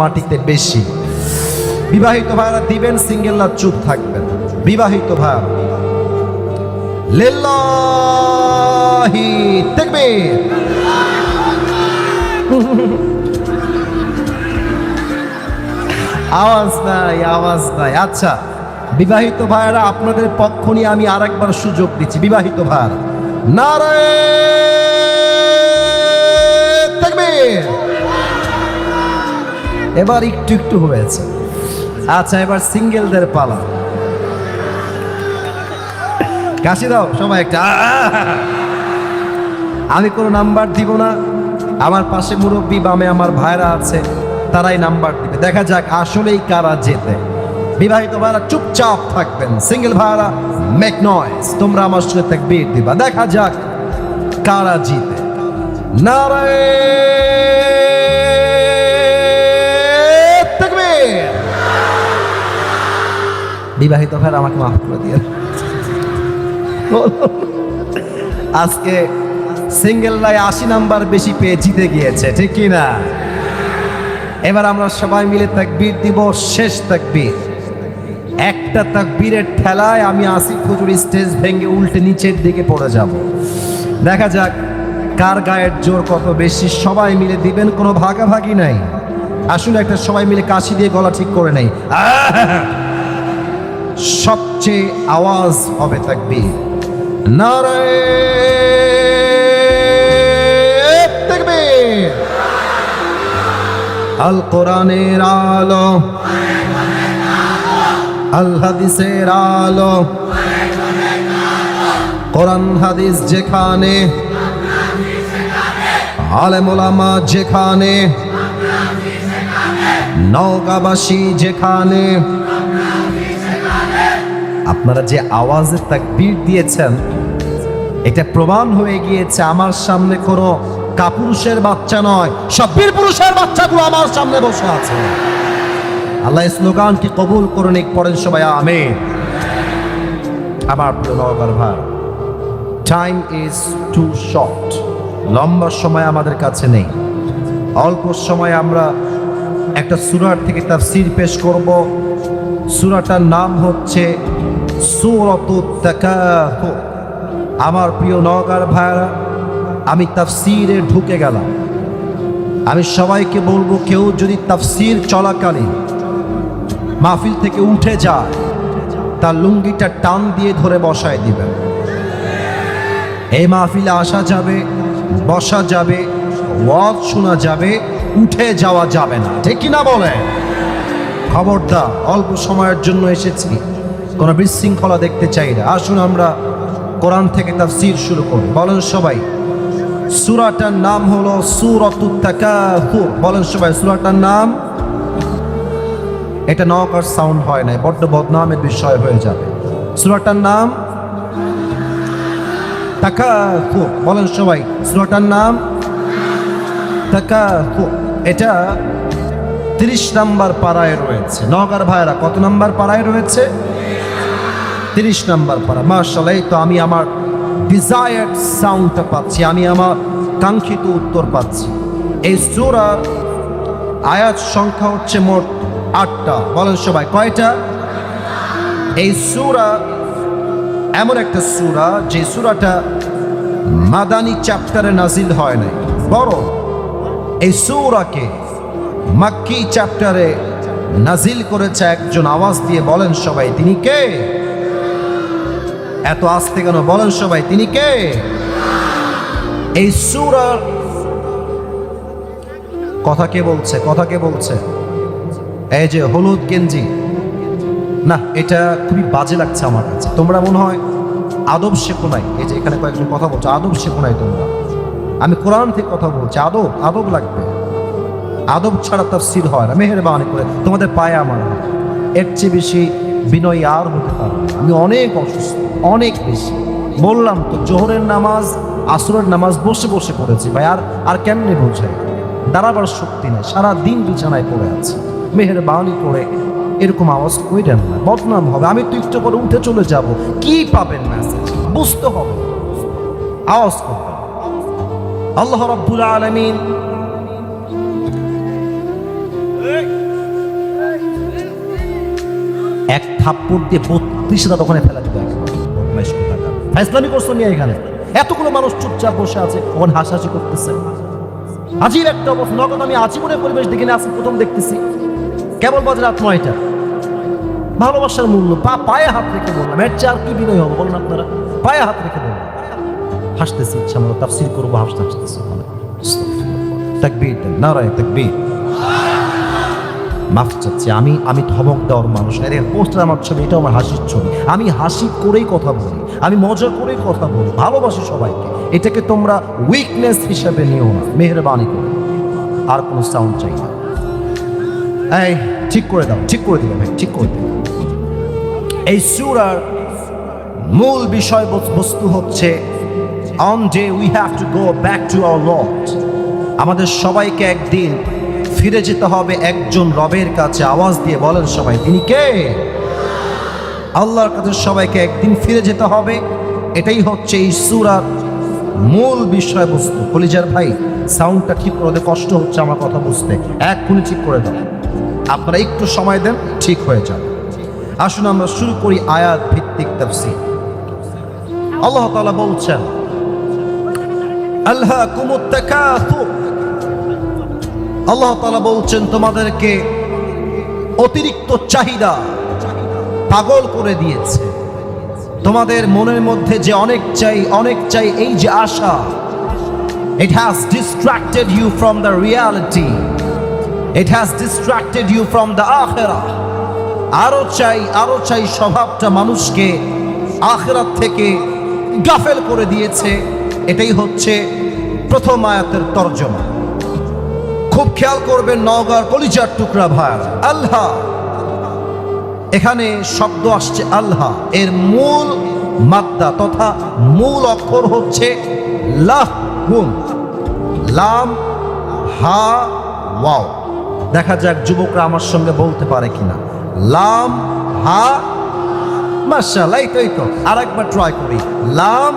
মাটিতে বেশি। বিবাহিত ভাইরা দিবেন, সিঙ্গেলরা চুপ থাকবেন। বিবাহিত ভাই তাকবীর। আওয়াজ নাই আওয়াজ নাই। আচ্ছা বিবাহিত ভাইরা, আপনাদের পক্ষ নিয়ে আমি আরেকবার সুযোগ দিচ্ছি। বিবাহিত ভাইরা নারায় তাকবীর। এবার একটু একটু হয়েছে। আচ্ছা এবার সিঙ্গেলদের পালা। কাশি দাও, সবাই একটা আমি কোনো নাম্বার দিব না। আমার পাশে মুরব্বী বামে আমার ভাইরা আছে, তারাই নাম্বার দিবে। দেখা যাক আসলেই কারা জেতে। বিবাহিত ভাইরা চুপচাপ থাকবেন। সিঙ্গেল ভাইরা মেক নয়েস তোমরা আমার সঙ্গে তাকবীর দিবা। দেখা যাক কারা জিতে। নারায় বিবাহিত ভাইরা আমাকে মাফ করে দিয়ে আজকে সিঙ্গেল সিঙ্গেলরাই আশি নাম্বার বেশি পেয়ে জিতে গিয়েছে, ঠিক কি না? এবার আমরা সবাই মিলে তাকবীর দিব, শেষ তাকবীর। একটা তাকবীরের ঠেলায় আমি আসিফ হুজুর স্টেজ ভেঙে উল্টে নিচের দিকে পড়ে যাব। দেখা যাক কার গায়ের জোর কত বেশি, সবাই মিলে দিবেন, কোনো ভাগাভাগি নাই। আসলে একটা সবাই মিলে কাশি দিয়ে গলা ঠিক করে নেই। সবচেয়ে আওয়াজ হবে থাকবে নারায় তাকবীর। আল কোরআনের আলো। আল হাদিসের আলো। কোরআন হাদিস যেখানে। আলেমোলামা যেখানে। নওগাবাসী যেখানে। আপনারা যে আওয়াজের তাকবীর দিয়েছেন, এটা প্রমাণ হয়ে গিয়েছে, আমার সামনে কোনো কাপুরুষের বাচ্চা নয়, সব বীর পুরুষের বাচ্চাগুলো আমার সামনে বসে আছে। আল্লাহ স্লোগানটি কবুল করে নিক পড়েন সবাই আমে আমার প্রিয় নগর ভাই টাইম ইজ টু শর্ট লম্বা সময় আমাদের কাছে নেই। অল্প সময় আমরা একটা সুরার থেকে তার সির পেশ করব। সুরাটার নাম হচ্ছে আমার প্রিয় নগার ভাইরা আমি তাফসিরে ঢুকে গেলাম। আমি সবাইকে বলব, কেউ যদি তাফসির চলাকালীন মাহফিল থেকে উঠে যায়, তার লুঙ্গিটা টান দিয়ে ধরে বসায় দিবেন এই মাহফিলে আসা যাবে, বসা যাবে, ওয়াজ শোনা যাবে, উঠে যাওয়া যাবে না। ঠিক কিনা বলে খবরদার, অল্প সময়ের জন্য এসেছি। কোনো বিশৃঙ্খলা দেখতে চাই না। আসুন আমরা কোরআন থেকে তার সির শুরু করি। বলেন সবাই, সুরাটার নাম হলো সুরতুত তাকাহুর। বলেন সবাই, সুরাটার নাম? এটা নকার সাউন্ড হয় না বড্ড বদনামের বিষয় হয়ে যাবে। সুরাটার নাম? তাকাহুর। বলেন সবাই, সুরাটার নাম? তাকাহুর। এটা তিরিশ নাম্বার পাড়ায় রয়েছে। নগার ভাইরা কত নাম্বার পাড়ায় রয়েছে? তিরিশ নম্বর পাড়া মার্শাল এই তো আমি আমার ডিজায়ার্ড সাউন্ডটা পাচ্ছি, আমি আমার কাঙ্ক্ষিত উত্তর পাচ্ছি। এই সুরার আয়াত সংখ্যা হচ্ছে মোট আটটা। বলেন সবাই, কয়টা? এই সুরা এমন একটা সুরা, যে সুরাটা মাদানি চ্যাপ্টারে নাজিল হয় নাই। বড়। এই সুরাকে মাক্কি চ্যাপ্টারে নাজিল করেছে একজন, আওয়াজ দিয়ে বলেন সবাই, তিনি কে? এত আসতে কেন বলেন সবাই, তিনি কে? এই সুরার কথা কে বলছে, কথা কে বলছে? এই যে হলুদ গেঞ্জি। না, এটা খুবই বাজে লাগছে আমার কাছে। তোমরা মনে হয় আদব শেখো নাই। এই যে এখানে কয়েকজন কথা বলছো, আদব শেখো নাই তোমরা। আমি কোরআন থেকে কথা বলছি, আদব আদব লাগবে। আদব ছাড়া তাফসির হয় না, মেহেরবানি করে। তোমাদের পায়ে আমার। এর চেয়ে বেশি বিনয় আর হতে আমি অনেক অসুস্থ, অনেক বেশি। বললাম তো, জোহরের নামাজ, আসরের নামাজ বসে বসে পড়েছি, ভাই, আর আর কেমনে বোঝাই দাঁড়াবার শক্তি নেই সারা দিন বিছানায় পড়ে আছে। মেহেরবানি করে এরকম আওয়াজ কইরেন না। বদনাম হবে, আমি তো একটু পরে উঠে চলে যাব। কি পাবেন মেসেজ বুঝতে হবে। আওয়াজ করবেন। আল্লাহ রাব্বুল আলামিন থাপ্পড় দিয়ে বত্রিশ হাজার ওখানে ফেলা দিবে। ফাইজলামি করছ নিয়ে এখানে? এতগুলো মানুষ চুপচাপ বসে আছে ওখানে হাসাহাসি করতেছে? আজীব একটা অবস্থা, নগদ আমি আজীবনের পরিবেশ দেখে না আজকে প্রথম দেখতেছি। কেবল বাজে রাত নয়টা। ভালোবাসার মূল্য, পা, পায়ে হাত রেখে বললাম, এর চেয়ে আর কি বিনয় হবে? বলুন আপনারা, পায়ে হাত রেখে বললাম। হাসতেছি, ইচ্ছা মতো তাফসির করব, হাসতে হাসতেছি। তাকবীর নারায় তাকবীর। মাফ চাচ্ছি, আমি আমি ধমক দেওয়ার মানুষ। না এর পোস্টার আমার ছবি এটা আমার হাসির ছবি। আমি হাসি করেই কথা বলি, আমি মজা করেই কথা বলি, ভালোবাসি সবাইকে। এটাকে তোমরা উইকনেস হিসাবে নিও না, মেহরবানি করে। আর কোনো সাউন্ড চাই না। এই, ঠিক করে দাও, ঠিক করে দিবে ভাই, ঠিক করে দিবে এই সুরার মূল বিষয় বস্তু হচ্ছে on day we have to go back to our lord আমাদের সবাইকে একদিন ফিরে যেতে হবে একজন রবের কাছে। আওয়াজ দিয়ে বলেন সবাই, তিনি কে? আল্লাহর কাছে সবাইকে একদিন ফিরে যেতে হবে। এটাই হচ্ছে এই সুরার মূল বিষয়বস্তু। কলিজার ভাই, সাউন্ডটা ঠিক করে কষ্ট হচ্ছে আমার কথা বুঝতে। এক্ষুনি ঠিক করে দাও। আপনারা একটু সময় দেন, ঠিক হয়ে যাবে। আসুন আমরা শুরু করি আয়াত ভিত্তিক তাফসীর। আল্লাহ তাআলা বলছেন আল্লাহ কুমুত্তাকাথুর আল্লাহ তাআলা বলছেন, তোমাদেরকে অতিরিক্ত চাহিদা পাগল করে দিয়েছে। তোমাদের মনের মধ্যে যে অনেক চাই অনেক চাই, এই যে আশা it has distracted you from the reality it has distracted you from the আখেরা। আরও চাই আরও চাই স্বভাবটা মানুষকে আখেরাত থেকে গাফেল করে দিয়েছে। এটাই হচ্ছে প্রথম আয়াতের তর্জমা। খুব খেয়াল করবেন নওগাঁর কলিজার টুকরা ভাই। আল্লাহ। এখানে শব্দ আসছে আল্লাহ। এর মূল মাত্রা তথা মূল অক্ষর হচ্ছে লাহ গুণ। লাম, হা, ওয়াও। দেখা যাক যুবকরা আমার সঙ্গে বলতে পারে কিনা। লাম, হা, মাশাআল্লাহ, এই তো এই তো। আরেকবার ট্রাই করি। লাম